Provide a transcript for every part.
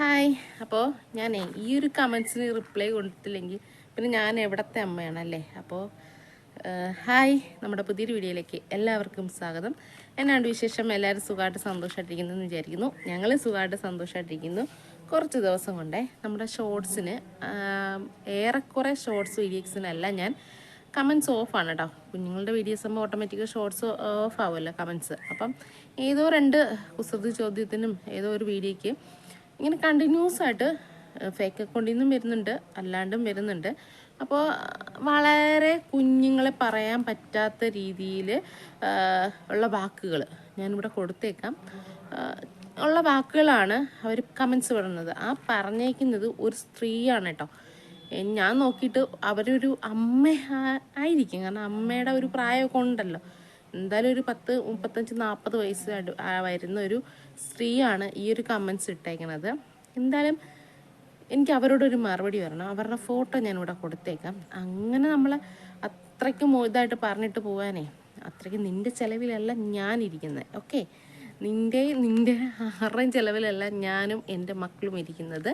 Hi അപ്പോൾ ഞാൻ ഈ ഒരു കമൻസിന് റിപ്ലൈ കൊടുത്തില്ലെങ്കിൽ പിന്നെ ഞാൻ എവിടത്തെ അമ്മയാണല്ലേ? അപ്പോൾ ഹായ് നമ്മുടെ പുതിയൊരു വീഡിയോയിലേക്ക് എല്ലാവർക്കും സ്വാഗതം. എന്നാണ് വിശേഷം? എല്ലാവരും സുഖമായിട്ട് സന്തോഷമായിട്ടിരിക്കുന്നു എന്ന് വിചാരിക്കുന്നു. ഞങ്ങൾ സുഖമായിട്ട് സന്തോഷമായിട്ടിരിക്കുന്നു കുറച്ച് ദിവസം കൊണ്ടേ. നമ്മുടെ ഷോർട്സിന് ഏറെക്കുറെ ഷോർട്സ് വീഡിയോസിനെല്ലാം ഞാൻ കമൻസ് ഓഫാണ് കേട്ടോ കുഞ്ഞുങ്ങളുടെ വീഡിയോസ് ആകുമ്പോൾ ഓട്ടോമാറ്റിക് ഷോർട്സ് ഓഫ് ആവുമല്ലോ കമൻസ് അപ്പം ഏതോ രണ്ട് കുസൃതി ചോദ്യത്തിനും ഏതോ ഒരു വീഡിയോയ്ക്ക് ഇങ്ങനെ കണ്ടിന്യൂസ് ആയിട്ട് ഫേക്ക് അക്കൗണ്ടിൽ നിന്നും വരുന്നുണ്ട് അല്ലാണ്ടും വരുന്നുണ്ട്. അപ്പോൾ വളരെ കുഞ്ഞുങ്ങളെ പറയാൻ പറ്റാത്ത രീതിയിൽ ഉള്ള വാക്കുകൾ ഞാനിവിടെ കൊടുത്തേക്കാം. ഉള്ള വാക്കുകളാണ് അവർ കമൻസ് പറയുന്നത് ആ പറഞ്ഞേക്കുന്നത് ഒരു സ്ത്രീയാണ് കേട്ടോ. ഞാൻ നോക്കിയിട്ട് അവരൊരു അമ്മ ആയിരിക്കും. കാരണം അമ്മയുടെ ഒരു പ്രായമൊക്കെ ഉണ്ടല്ലോ. എന്തായാലും ഒരു പത്ത് മുപ്പത്തഞ്ച് നാൽപ്പത് വയസ്സ് വരുന്ന ഒരു സ്ത്രീയാണ് ഈ ഒരു കമൻസ് ഇട്ടേക്കണത്. എന്തായാലും എനിക്ക് അവരോടൊരു മറുപടി വരണം. അവരുടെ ഫോട്ടോ ഞാനിവിടെ കൊടുത്തേക്കാം. അങ്ങനെ നമ്മൾ അത്രയ്ക്ക് ഇതായിട്ട് പറഞ്ഞിട്ട് പോവാനേ. അത്രയ്ക്ക് നിന്റെ ചിലവിലല്ല ഞാനിരിക്കുന്നത് ഓക്കെ? നിന്റെ നിന്റെ ആരുടെയും ചിലവിലല്ല ഞാനും എന്റെ മക്കളും ഇരിക്കുന്നത്.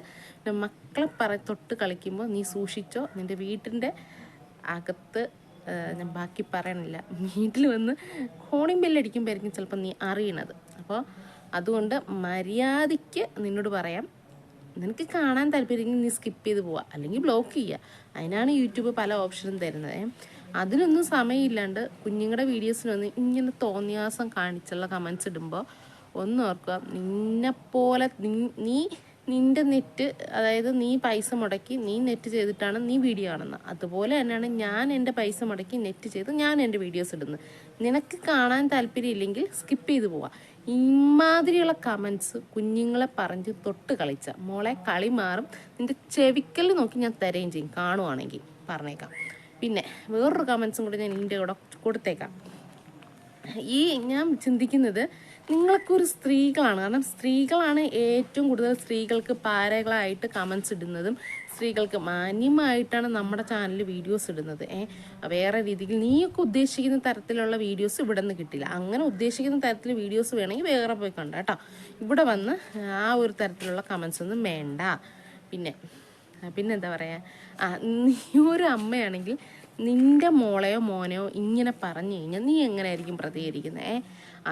മക്കളെ പറ തൊട്ട് കളിക്കുമ്പോൾ നീ സൂക്ഷിച്ചോ. നിന്റെ വീട്ടിന്റെ അകത്ത് ഞാൻ ബാക്കി പറയണില്ല വീട്ടിൽ വന്ന് ഹോണിംഗ് ബെല്ലടിക്കുമ്പോഴായിരിക്കും ചിലപ്പോൾ നീ അറിയണത്. അപ്പോൾ അതുകൊണ്ട് മര്യാദയ്ക്ക് നിന്നോട് പറയാം. നിനക്ക് കാണാൻ താല്പര്യമെങ്കിൽ നീ സ്കിപ്പ് ചെയ്ത് പോവുക അല്ലെങ്കിൽ ബ്ലോക്ക് ചെയ്യുക അതിനാണ് യൂട്യൂബ് പല ഓപ്ഷനും തരുന്നത്. അതിനൊന്നും സമയമില്ലാണ്ട് കുഞ്ഞുങ്ങളുടെ വീഡിയോസിനൊന്നും ഇങ്ങനെ തോന്നിയാസം കാണിച്ചുള്ള കമൻസ് ഇടുമ്പോൾ ഒന്ന് ഓർക്കുക. നിന്നെപ്പോലെ നീ നിന്റെ നെറ്റ് അതായത് നീ പൈസ മുടക്കി നീ നെറ്റ് ചെയ്തിട്ടാണ് നീ വീഡിയോ കാണുന്നത്. അതുപോലെ തന്നെയാണ് ഞാൻ എന്റെ പൈസ മുടക്കി നെറ്റ് ചെയ്ത് ഞാൻ എന്റെ വീഡിയോസ് ഇടുന്നത്. നിനക്ക് കാണാൻ താല്പര്യമില്ലെങ്കിൽ സ്കിപ്പ് ചെയ്ത് പോവാം. ഇമാതിരിയുള്ള കമൻസ് കുഞ്ഞുങ്ങളെ പറഞ്ഞ് തൊട്ട് കളിച്ച. മോളെ കളി മാറും. നിന്റെ ചെവിക്കൽ നോക്കി ഞാൻ തരുകയും ചെയ്യും. കാണുവാണെങ്കിൽ പറഞ്ഞേക്കാം. പിന്നെ വേറൊരു കമൻസും കൂടി ഞാൻ ഇതിന്റെ കൂടെ കൊടുത്തേക്കാം. ഈ ഞാൻ ചിന്തിക്കുന്നത് നിങ്ങളൊക്കെ ഒരു സ്ത്രീകളാണ്. കാരണം സ്ത്രീകളാണ് ഏറ്റവും കൂടുതൽ സ്ത്രീകൾക്ക് പാരകളായിട്ട് കമൻസ് ഇടുന്നതും സ്ത്രീകൾക്ക് മാന്യമായിട്ടാണ് നമ്മുടെ ചാനലിൽ വീഡിയോസ് ഇടുന്നത്. വേറെ രീതിയിൽ നീയൊക്കെ ഉദ്ദേശിക്കുന്ന തരത്തിലുള്ള വീഡിയോസ് ഇവിടെ നിന്ന് കിട്ടില്ല. അങ്ങനെ ഉദ്ദേശിക്കുന്ന തരത്തിൽ വീഡിയോസ് വേണമെങ്കിൽ വേറെ പോയി കണ്ട കേട്ടോ ഇവിടെ വന്ന് ആ ഒരു തരത്തിലുള്ള കമൻസ് ഒന്നും വേണ്ട. പിന്നെ പിന്നെന്താ പറയുക ആ നീ ഒരു അമ്മയാണെങ്കിൽ നിന്റെ മോളെയോ മോനെയോ ഇങ്ങനെ പറഞ്ഞു കഴിഞ്ഞാൽ നീ എങ്ങനെയായിരിക്കും പ്രതികരിക്കുന്നത് ഏ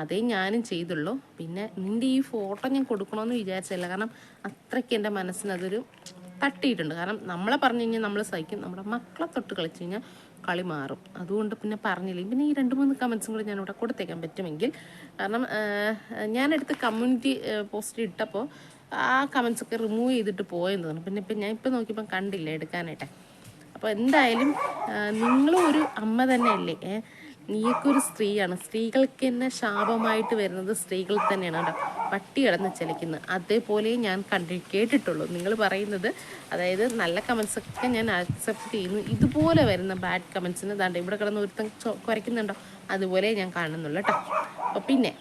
അതേ ഞാനും ചെയ്തുള്ളൂ. പിന്നെ നിന്റെ ഈ ഫോട്ടോ ഞാൻ കൊടുക്കണമെന്ന് വിചാരിച്ചില്ല കാരണം അത്രയ്ക്ക് എന്റെ മനസ്സിനതൊരു തട്ടിയിട്ടുണ്ട്. കാരണം നമ്മളെ പറഞ്ഞു കഴിഞ്ഞാൽ നമ്മൾ സഹിക്കും. നമ്മുടെ മക്കളെ തൊട്ട് കളിച്ചു കഴിഞ്ഞാൽ കളി മാറും. അതുകൊണ്ട് പിന്നെ പറഞ്ഞില്ലേ പിന്നെ ഈ രണ്ട് മൂന്ന് കമൻസും കൂടി ഞാനിവിടെ കൊടുത്തേക്കാൻ പറ്റുമെങ്കിൽ. കാരണം ഞാനെടുത്ത് കമ്മ്യൂണിറ്റി പോസ്റ്റ് ഇട്ടപ്പോൾ ആ കമൻസൊക്കെ റിമൂവ് ചെയ്തിട്ട് പോയെന്ന് തോന്നുന്നു പിന്നെ ഇപ്പം ഞാൻ ഇപ്പം നോക്കിയപ്പോൾ കണ്ടില്ല എടുക്കാനായിട്ട്. അപ്പോൾ എന്തായാലും നിങ്ങളും ഒരു അമ്മ തന്നെയല്ലേ? ഏ നീയൊക്കെ ഒരു സ്ത്രീയാണ്. സ്ത്രീകൾക്ക് തന്നെ ശാപമായിട്ട് വരുന്നത് സ്ത്രീകൾ തന്നെയാണ് കേട്ടോ. പട്ടി കിടന്ന് ചലിക്കുന്നത് അതേപോലെ ഞാൻ കണ്ടി കേട്ടിട്ടുള്ളൂ. നിങ്ങൾ പറയുന്നത് അതായത് നല്ല കമൻസ് ഒക്കെ ഞാൻ അക്സെപ്റ്റ് ചെയ്യുന്നു. ഇതുപോലെ വരുന്ന ബാഡ് കമൻസിന് ദാണ്ട് ഇവിടെ കിടന്ന് ഒരുത്തം കുറയ്ക്കുന്നുണ്ടോ? അതുപോലെ ഞാൻ കാണുന്നുള്ളൂ കേട്ടോ. അപ്പോൾ പിന്നെ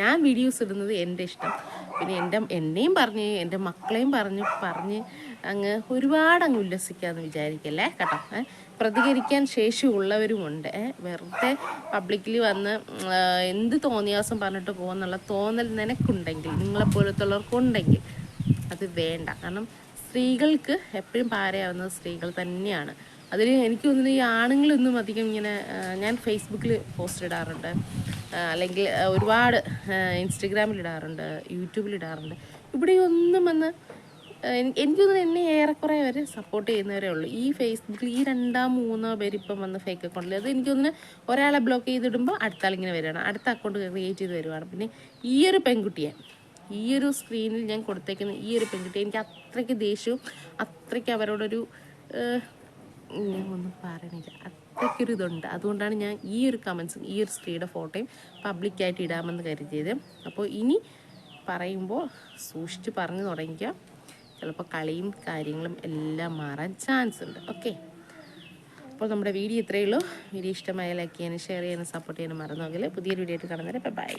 ഞാൻ വീഡിയോസ് ഇടുന്നത് എന്റെ ഇഷ്ടം. പിന്നെ എന്റെ എന്നെയും പറഞ്ഞ് എന്റെ മക്കളെയും പറഞ്ഞ് പറഞ്ഞ് അങ്ങ് ഒരുപാട് അങ്ങ് ഉല്ലസിക്കാമെന്ന് വിചാരിക്കല്ലേ? കേട്ടോ പ്രതികരിക്കാൻ ശേഷിയുള്ളവരുമുണ്ട് വെറുതെ പബ്ലിക്കിൽ വന്ന് എന്ത് തോന്നിയാസം പറഞ്ഞിട്ട് പോകുന്നുള്ള തോന്നൽ നിനക്കുണ്ടെങ്കിൽ നിങ്ങളെപ്പോലത്തുള്ളവർക്കുണ്ടെങ്കിൽ അത് വേണ്ട. കാരണം സ്ത്രീകൾക്ക് എപ്പോഴും പാരയാവുന്നത് സ്ത്രീകൾ തന്നെയാണ്. അതിൽ എനിക്ക് തോന്നുന്നു ഈ ആണുങ്ങളൊന്നും അധികം ഇങ്ങനെ ഞാൻ ഫേസ്ബുക്കിൽ പോസ്റ്റ് ഇടാറുണ്ട്. അല്ലെങ്കിൽ ഒരുപാട് ഇൻസ്റ്റഗ്രാമിൽ ഇടാറുണ്ട് യൂട്യൂബിൽ ഇടാറുണ്ട്. ഇവിടെ ഒന്നും വന്ന് എനിക്ക് തോന്നുന്നു എന്നെ ഏറെക്കുറെ അവർ സപ്പോർട്ട് ചെയ്യുന്നവരേ ഉള്ളൂ. ഈ ഫേസ്ബുക്കിൽ ഈ രണ്ടാം മൂന്നോ പേര് ഇപ്പം വന്ന് ഫേക്ക് അക്കൗണ്ടിൽ അത് എനിക്ക് തോന്നുന്നു ഒരാളെ ബ്ലോക്ക് ചെയ്തിടുമ്പോൾ അടുത്ത ആളിങ്ങനെ വരികയാണ്. അടുത്ത അക്കൗണ്ട് ക്രിയേറ്റ് ചെയ്ത് വരുവാണ് പിന്നെ ഈ ഒരു പെൺകുട്ടിയെ ഈ ഒരു സ്ക്രീനിൽ ഞാൻ കൊടുത്തേക്കുന്ന ഈ ഒരു പെൺകുട്ടിയെ എനിക്ക് അത്രയ്ക്ക് ദേഷ്യവും അത്രയ്ക്ക് അവരോടൊരു ഞാൻ ഒന്നും പറയണില്ല. അത്രയ്ക്കൊരു ഇതുണ്ട്. അതുകൊണ്ടാണ് ഞാൻ ഈ ഒരു കമൻസും ഈ ഒരു സ്ത്രീയുടെ ഫോട്ടോയും പബ്ലിക്കായിട്ട് ഇടാമെന്ന് കരുതിയത്. അപ്പോൾ ഇനി പറയുമ്പോൾ സൂക്ഷിച്ച് പറഞ്ഞു തുടങ്ങിക്കുക ചിലപ്പോൾ കളിയും കാര്യങ്ങളും എല്ലാം മാറാൻ ചാൻസ് ഉണ്ട്. ഓക്കെ അപ്പോൾ നമ്മുടെ വീഡിയോ ഇത്രയേ ഉള്ളൂ. വീഡിയോ ഇഷ്ടമായ ലൈക്ക് ചെയ്യാനും ഷെയർ ചെയ്യാനും സപ്പോർട്ട് ചെയ്യാനും മറന്നു പുതിയൊരു വീഡിയോ ആയിട്ട് കാണുന്നവരെ ബൈ